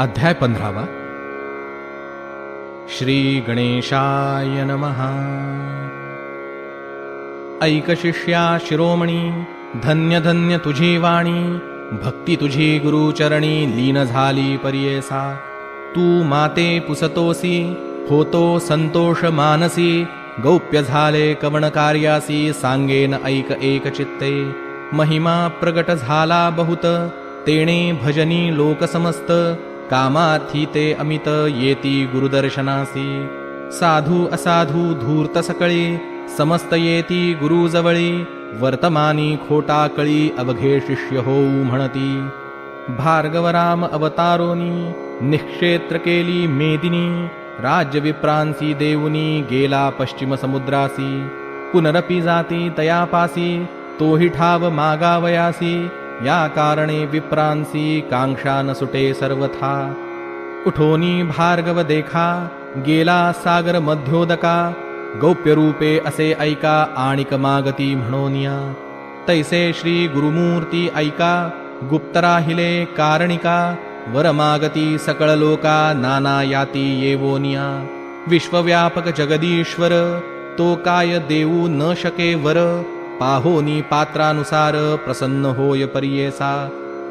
अध्याय पंधरावा. श्री गणेशाय नमः. ऐकशिष्या शिरोमणी धन्य धन्य तुझी वाणी भक्ती तुझी गुरुचरणी लीन झाली परियेसा. तू माते पुसतोसी होतो संतोष मानसी गौप्य झाले कवण कार्यासी सांगेन ऐक एक चित्ते. महिमा प्रगट झाला बहुत तेणे भजनी लोकसमस्त कामार्थी ते अमित येती गुरुदर्शनासी। साधू असाधू धूर्त सकळी समस्त येती गुरुजवळी वर्तमानी खोटा कळी अवघे शिष्य होऊ म्हणती। भार्गवराम अवतारोनी निक्षेत्र केली मेदिनी राज्य विप्रांसी देऊनी गेला पश्चिम समुद्रासी पुनरपि जाती तयापासी तोही ठाव मागावयासी या कारणे विप्रांसी कांक्षा न सुटे सर्वथा उठोनी भार्गव देखा गेला सागर मध्योदका। गौप्यरूपे असे ऐका आणिक मागती म्हणोनिया तैसे श्री गुरुमूर्ती ऐका गुप्त राहिले कारणिका। वरमागती सकळ लोका नाना याती येवोनिया विश्वव्यापक जगदीश्वर तो काय देऊ न शके वर। पाहोनी पात्रानुसार प्रसन्न होय परियेसा.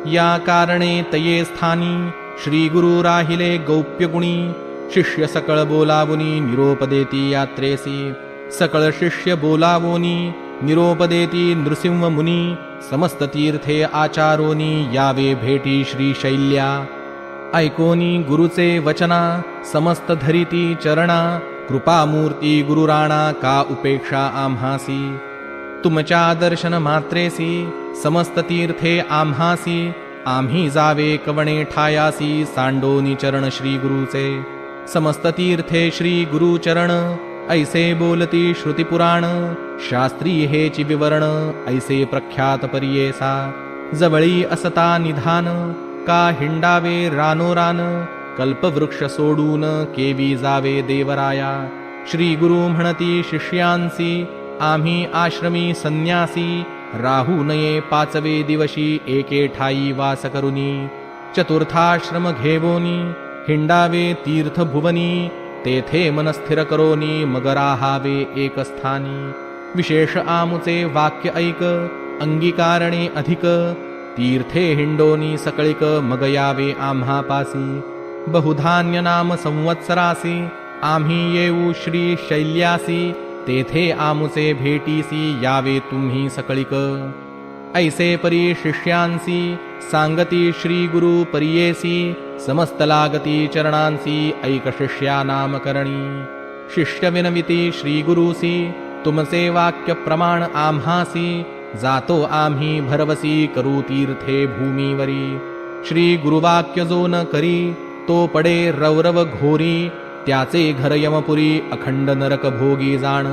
या कारणे तये स्थानी श्री गुरु राहिले गौप्यगुणी. शिष्य सकळ बोलावुनी निरोपदेती यात्रेसी. सकळ शिष्य बोलावोनी निरोपदेती नृसिंह मुनी. समस्त तीर्थे आचारोनी यावे भेटी श्री शैल्या. ऐकोनी गुरुचे वचना समस्त धरिती चरणा. कृपामूर्ती गुरुराणा का उपेक्षा आम्हासी. तुमच्या दर्शन मात्रेसी समस्त तीर्थे आम्हासी आम्ही जावे कवणे ठायासी सांडोनी चरण श्री गुरुचे समस्त तीर्थे श्री गुरुचरण ऐसे बोलती श्रुतिपुराण शास्त्री हेची विवरण ऐसे प्रख्यात पर्येसा। जवळी असता निधान का हिंडावे रानोरान कल्पवृक्ष सोडून केवी जावे देवराया। श्री गुरु म्हणती शिष्यांसी आम्ही आश्रमी संन्यासी राहू नये पाचवे दिवशी एके ठाई वास करुनी चतुर्थाश्रम घेवोनी हिंडावे तीर्थ भुवनी तेथे मन स्थिर करोनी मग राहावे एक स्थानी विशेष आमुचे वाक्य ऐक अंगीकारणे अधिक तीर्थे हिंडोनी सकळिक मग यावे आम्हापासी बहुधान्य नाम संवत्सरासी आम्ही येऊ श्री शैल्यासी तेथे आमुचे भेटीसी यावे तुम्ही सकळिक। ऐसे परी शिष्यांसी सांगती श्री गुरु समस्त लागती चरणांसी ऐक शिष्या नामकरणी शिष्य विनविती श्री गुरुसी तुमचे वाक्य प्रमाण आम्हासी जातो आम्ही भरवसी करू तीर्थे भूमीवरी। श्री गुरुवाक्य जो न करी तो पडे रौरव घोरी त्याचे घर यमपुरी अखंड नरक भोगी जाण.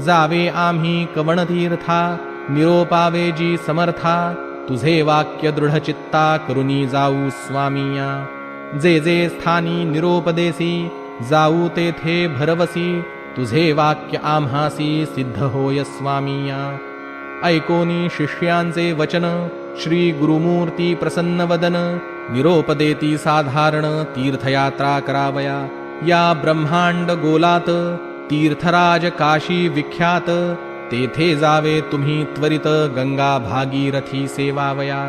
जावे आम्ही कवण तीर्था निरोपावे जी समर्था. तुझे वाक्य दृढचित्ता करुनी जाऊ स्वामीया. जे जे स्थानी निरोपदेसी जाऊ तेथे भरवसी. तुझे वाक्य आम्हासी सिद्ध होय स्वामीया. ऐकोनी शिष्यांचे वचन श्री गुरुमूर्ती प्रसन्न वदन. निरोपदेती साधारण तीर्थयात्रा करावया. या ब्रह्मांड गोलात तीर्थराज काशी विख्यात तेथे जावे तुम्ही त्वरित गंगा भागीरथी सेवावया।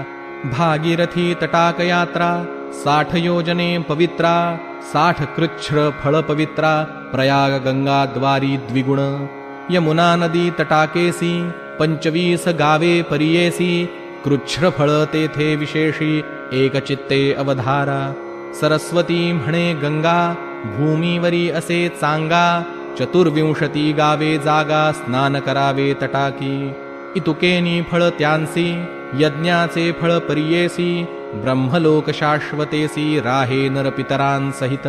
भागीरथी तटाक यात्रा साठ योजने पवित्रा साठ कृच्छ्र फळ पवित्रा प्रयाग गंगा द्वारी द्विगुण। यमुना नदी तटाकेसी पंचवीस गावे परियेसी कृच्छ्र फळ तेथे विशेषी एकचित्ते अवधारा। सरस्वती म्हणे गंगा भूमीवरी असे चांगा चतुर्विंशती गावे जागा स्नान करावे तटाकी। इतुकेनी फळ त्यांसी यज्ञाचे फळ परियेसी ब्रह्मलोक शाश्वतेसी राहे नरपितरांसहित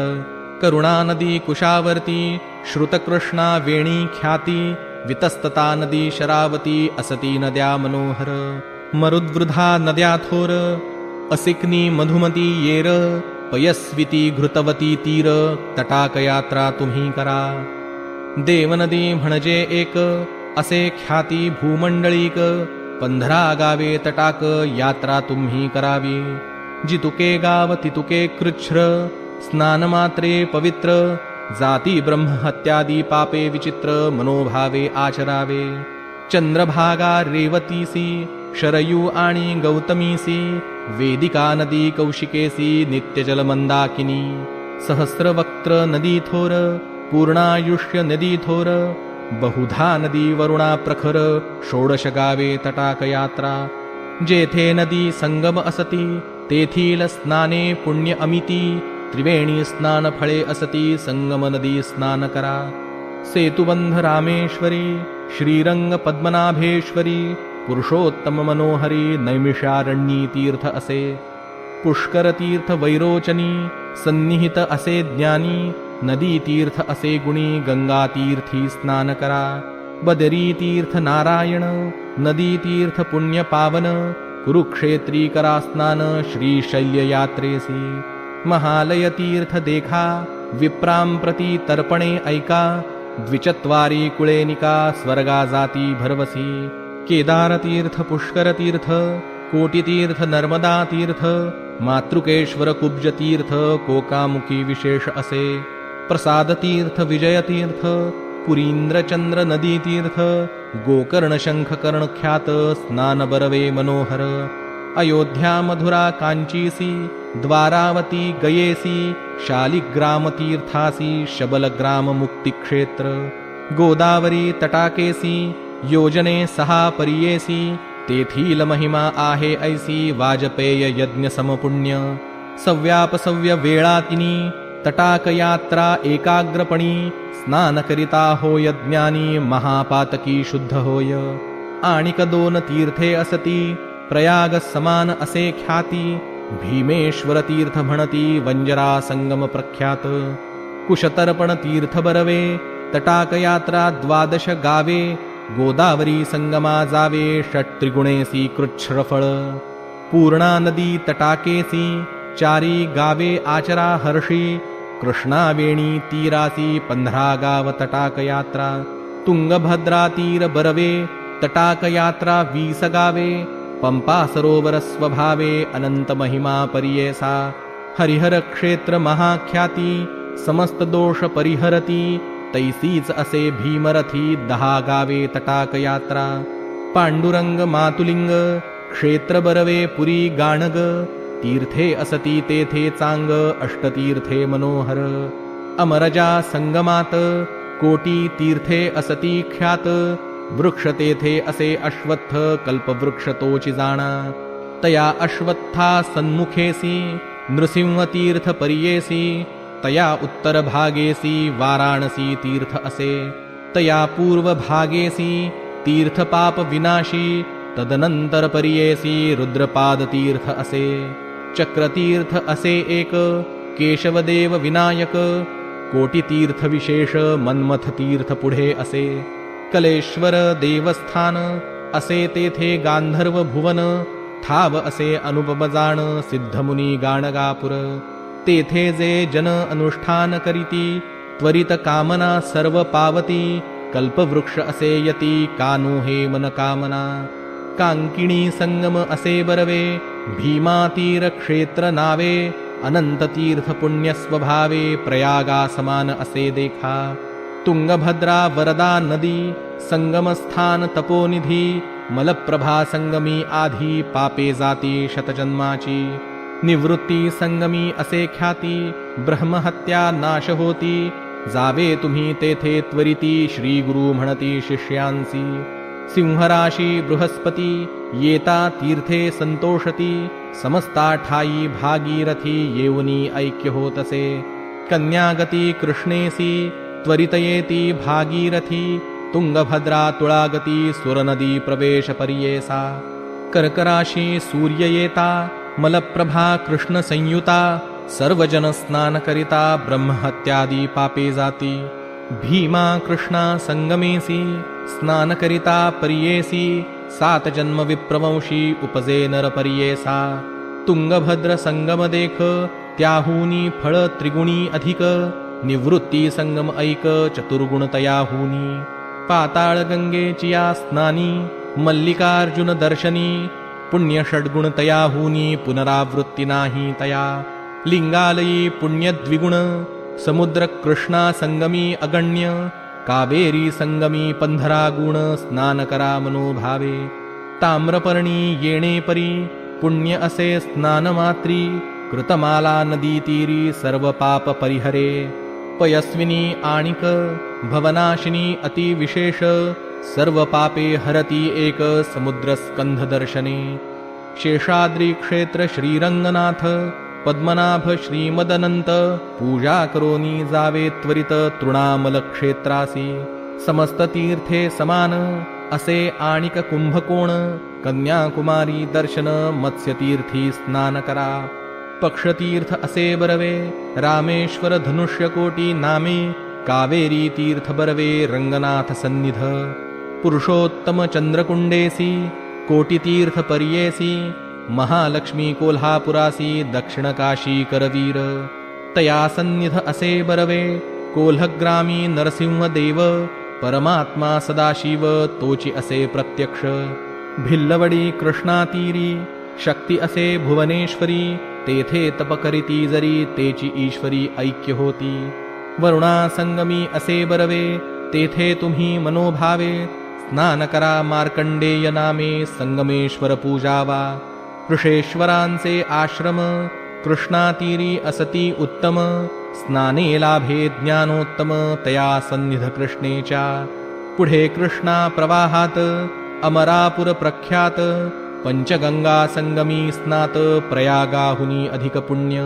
करुणा नदी कुशावर्ती श्रुतकृष्णा वेणी ख्याती वितस्तता नदी शरावती असती नद्या मनोहर। मरुद्वृधा नद्या थोर असिक्नी मधुमती येर पयस्विती घृतवती तीर तटाकयात्रा तुम्ही करा। देवनदी म्हणजे एक असे ख्याती भूमंडळीक पंधरा गावे तटाक यात्रा तुम्ही करावी। जितुके गाव तितुके कृच्छ्र स्नानमात्रे पवित्र जाती ब्रह्महत्यादी पापे विचित्र मनोभावे आचरावे। चंद्रभागा रेवतीसी शरयू आणि गौतमीसी वेदिका नदी कौशिकेसी नित्यजलमंदाकिनी सहस्रवक्त्र नदी थोर पूर्णायुष्य नदी थोर बहुधा नदी वरुणा प्रखर षोडश गावे तटाकयात्रा जेथे नदी संगम असती तेथील स्नाने पुण्य अमिती त्रिवेणी स्नान फळे असती संगम नदी स्नान करा सेतुबंध रामेश्वरी श्रीरंग पद्मनाभेश्वरी पुरुषोत्तम मनोहरी नैमिषारण्यी तीर्थ असे। पुष्कर तीर्थ वैरोचनी सन्निहित असे ज्ञानी नदी तीर्थ असे गुणी गंगा तीर्थी स्नान करा बदरी तीर्थ नारायण नदी तीर्थ पुण्य पावन कुरुक्षेत्री करा स्नान श्रीशल्य यात्रेसी महालय तीर्थ देखा विप्रां प्रति तर्पणे ऐका द्विचत्वारी कुळेनिका स्वर्गा जाती भरवसी केदारतीर्थ पुष्करतीर्थ कोटितीर्थ नर्मदा तीर्थ मातृकेश्वर कुब्जतीर्थ कोकामुखी विशेष असे प्रसादतीर्थ विजयतीर्थ पुरींद्रचंद्र नदीतीर्थ गोकर्णशंखकर्ण ख्यात स्नान बरवे मनोहर अयोध्या मधुरा कांचीसी द्वारावती गयेसी शालिग्रामतीर्थासी शबलग्राम मुक्तिक्षेत्र गोदावरी तटाकेसी योजने सहा परियेसी तेथील महिमा आहे ऐसी वाजपेय यज्ञ समपुण्य। सव्याप सव्य वेळातिनी तटाकयात्रा एकाग्रपणी स्नान करिता हो यज्ञानी महापातकी शुद्ध होय। आणिक दोन तीर्थे असती प्रयाग समान असे ख्याती भीमेश्वर तीर्थ म्हणती वंजरा संगम प्रख्यात। कुशतर्पण तीर्थ बरवे तटाकयात्रा द्वादश गावे गोदावरी संगमा जावे षट्त्रिगुणेसी कृच्छ्रफळ पूर्णा नदी तटाकेसी चारी गावे आचरा हर्षी कृष्णावेणी तीरासी पंधरा गाव तटाकयात्रा तुंगभद्रा तीर बरवे तटाकयात्रा वीस गावे पंपा सरोवर स्वभावे अनंत महिमा परियेसा हरिहर क्षेत्र तैसीच असे भीमरथी दहा गावे तटाक यात्रा पांडुरंग मातुलिंग क्षेत्र बरवे पुरी गाणग तीर्थे असती तेथे चांग अष्टतीर्थे मनोहर अमरजा संगमात कोटी तीर्थे असती ख्यात वृक्ष तेथे असे अश्वत्थ कल्पवृक्ष तोची जाणा तया अश्वत्था सन्मुखेसी नृसिंहतीर्थ परियेसी तया उत्तर भागेसी वाराणसी तीर्थ असे। तया पूर्व भागेसी तीर्थ पाप विनाशी तदनंतर परियेसी रुद्रपाद तीर्थ असे। चक्रतीर्थ असे एक केशवदेव विनायक कोटितीर्थ विशेष मन्मथ तीर्थ पुढे असे। कलेश्वर देवस्थान असे तेथे गांधर्व भुवन थाव असे अनुपमजाण सिद्धमुनी गाणगापुर तेथे जे जन अनुष्ठान करीती त्वरित कामना सर्व पावती कल्पवृक्ष असे यती कानु हे मन कामना। कांकिणी संगम असे बरवे भीमातीर क्षेत्र नावे अनंत तीर्थ पुण्य स्वभावे प्रयागा समान असे देखा। तुंगभद्रा वरदा नदी संगमस्थान तपोनिधी मलप्रभा संगमी आधी पापे जाती शतजन्माची निवृत्ती संगमी असे ख्याती ब्रह्महत्या नाश होती जावे तुम्ही तेथे त्वरिती श्री गुरु म्हणती शिष्यांसी। सिंहराशी बृहस्पती येता तीर्थे संतोषती। समस्ता ठाई भागीरथी येऊनी ऐक्य होतसे। कन्यागती कृष्णेसी त्वरितयेती भागीरथी। तुंगभद्रा तुळागती सुरनदी प्रवेश पर्येसा। कर्कराशी सूर्य येता मलप्रभा कृष्ण संयुता सर्वजन स्नान करिता ब्रह्महत्यादी पापे जाती। भीमा कृष्णा संगमेसी स्नान करिता पर्येसी सात जन्म विप्रवंशी उपजे नर पर्येसा तुंगभद्र संगम देख त्याहूनी फळ त्रिगुणी अधिक निवृत्ती संगम ऐक चतुर्गुणतयाहूनी। पाताळ गंगेची या स्नानी मल्लिकार्जुन दर्शनी पुण्यषड्गुण तया हूनी पुनरावृत्ती नाही तया। लिंगालयी पुण्यद्विगुण समुद्र कृष्णा संगमी अगण्य कावेरी संगमी पंधरा गुण स्नान करा मनोभावे ताम्रपर्णी येणे परी पुण्य असे स्नानमात्री कृतमाला नदी तीरी सर्व पाप परिहरे पयस्विनी आणिक भवनाशिनी अतिविशेष सर्व पापे हरती एक समुद्रस्कन्धदर्शने। शेषाद्रिक्षेत्र श्रीरङ्गनाथ पद्मनाभ श्रीमदनन्त पूजा करोनी जावे त्वरित तृणामलक्षेत्रासी समस्ततीर्थे समान असे आणिक कुंभकोण कन्याकुमारी दर्शन मत्स्यतीर्थी स्नान करा। पक्षतीर्थ असे बरवे रामेश्वर धनुष्यकोटी नामे कावेरी तीर्थ बरवे रंगनाथ सन्निध पुरुषोत्तम चंद्रकुंडेसी कोटितीर्थ पर्येसी महालक्ष्मी कोल्हापुरासी दक्षिण काशी करवीर तया सन्निध असे बरवे कोल्हग्रामी नरसिंहदेव परमात्मा सदाशिव तोची असे प्रत्यक्ष। भिल्लवडी कृष्णातीरी शक्ती असे भुवनेश्वरी तेथे तप करीती जरी तेची ईश्वरी ऐक्य होती। वरुणा संगमी असे बरवे तेथे तुम्ही मनोभावे स्नान करा मार्कंडेय नामे संगमेश्वर पूजावा ऋषेश्वरांचे आश्रम कृष्णातीरी असती उत्तम स्नाने लाभे ज्ञानोत्तम तया सन्निध कृष्णेच्या पुढे कृष्णा प्रवाहात अमरापुर प्रख्यात पंचगंगा संगमी स्नात प्रयागाहुनी अधिक पुण्य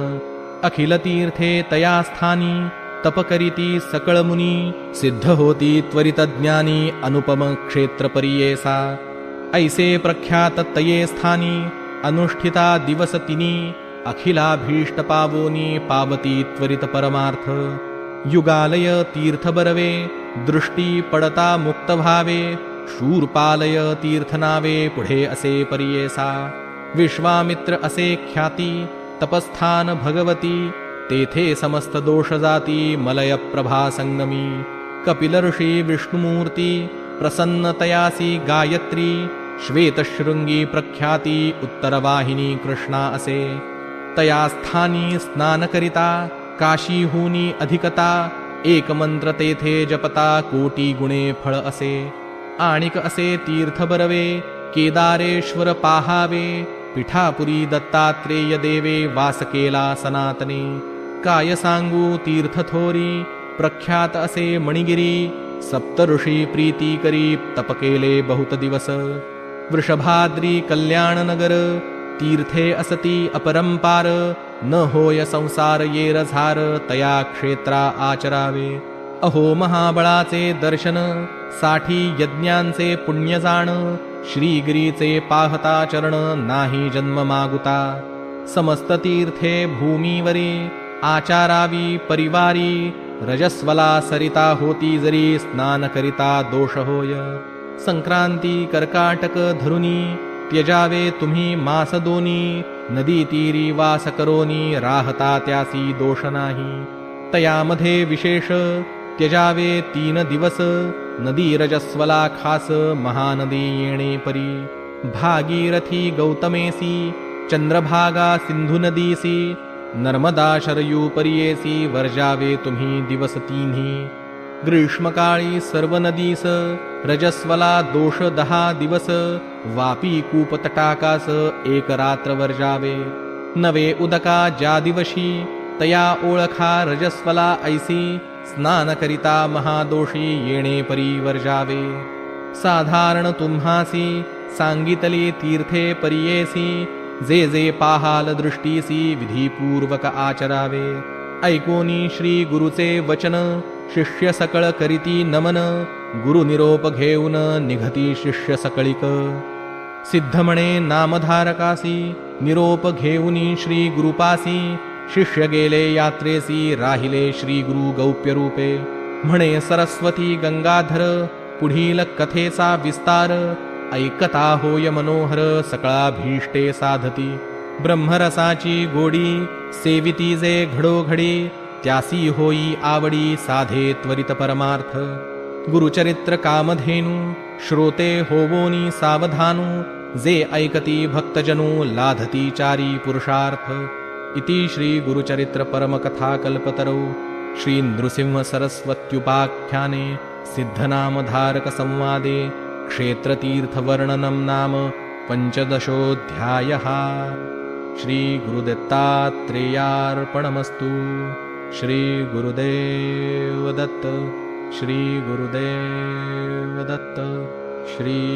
अखिल तीर्थे तया स्थानी तपकरिती सकळ मुनी सिद्ध होती त्वरित ज्ञानी अनुपम क्षेत्र परियेसा ऐसे प्रख्यात तये स्थानी अनुष्ठिता दिवस तिनी अखिलाभीष्ट पावोनी पावती त्वरित परमार्थ युगालय तीर्थ बरवे दृष्टी पडता मुक्त भावे शूरपालय तीर्थनावे पुढे असे परियेसा विश्वामित्र असे ख्याती तपस्थान भगवती तेथे समस्त दोष जाती मलय प्रभा संगमी कपिल ऋषी विष्णुमूर्ती प्रसन्नतयासी गायत्री श्वेतशृंगी प्रख्याती उत्तरवाहिनी कृष्णा असे। तया स्थानी स्नान करिता काशीहूनी अधिकता एक मंत्र तेथे जपता कोटी गुणे फळ असे। आणिक असे तीर्थ बरवे केदारेश्वर पाहावे पिठापुरी दत्तात्रेय देवे वास केला सनातने काय सांगू तीर्थथोरी? प्रख्यात असे मणिगिरी सप्त ऋषी प्रीती करी तप केले बहुत दिवस. वृषभाद्री कल्याण नगर तीर्थे असती अपरंपार न होय संसार ये रझार तया क्षेत्रा आचरावे. अहो महाबळाचे दर्शनसाठी यज्ञांचे पुण्य जाण श्रीगिरीचे पाहता चरण नाही जन्म मागुता. समस्त तीर्थे भूमीवरी आचारावी परिवारी रजस्वला सरिता होती जरी स्नान करिता दोष होय संक्रांती कर्काटक धरुनी त्यजावे तुम्ही मास दोनी नदी तीरी वास करोनी राहता त्यासी दोष नाही। तयामध्ये विशेष त्यजावे तीन दिवस नदी रजस्वला खास महानदी येणे परी। भागीरथी गौतमेसी चंद्रभागा सिंधू नदीसी नर्मदा शरयू परियेसी वर्जावे तुम्ही दिवस तिन्ही ग्रीष्मकाळी सर्व नदीस रजस्वला दोष दहा दिवस वापी कूप तटाकास एक रात्र वर्जावे नवे उदका ज्या दिवशी तया ओळखा रजस्वला ऐसी स्नान करिता महादोषी येणे परिवर्जावे। साधारण तुम्हासी सांगितली तीर्थे परियेसी जे जे पाहाल दृष्टीसी विधीपूर्वक आचरावे। ऐकोनी श्री गुरुचे वचन शिष्य सकळ करीती नमन गुरु निरोप घेऊन निघती शिष्य सकळिक। सिद्धमणे नामधारकासी निरोप घेऊनी श्री गुरुपासी शिष्य गेले यात्रेसी राहिले श्री गुरु गौप्य रूपे। म्हणे सरस्वती गंगाधर पुढील कथेचा विस्तार ऐकता होय मनोहर सकळाभीष्टे साधति। ब्रह्मरसाची गोडी सेविती जे घडोघडी त्यासी होई आवडी साधे त्वरित परमार्थ। गुरुचरित्र कामधेनु श्रोते होवोनी सावधानु जे ऐकती भक्तजनो लाधती चारी पुरुषार्थ। इति श्री गुरुचरित्र श्रीगुरुचरित्रपरमकथाकल्पतरौ श्रीन्दृसिंहसरस्वत्युपाख्याने सिद्धनामधारकसंवादे क्षेत्रतीर्थवर्णनं नाम पञ्चदशोऽध्यायः श्रीगुरुदत्तात्रेयार्पणमस्तु श्रीगुरुदेवदत्त श्रीगुरुदेवदत्त श्रीगुरुदेवदत्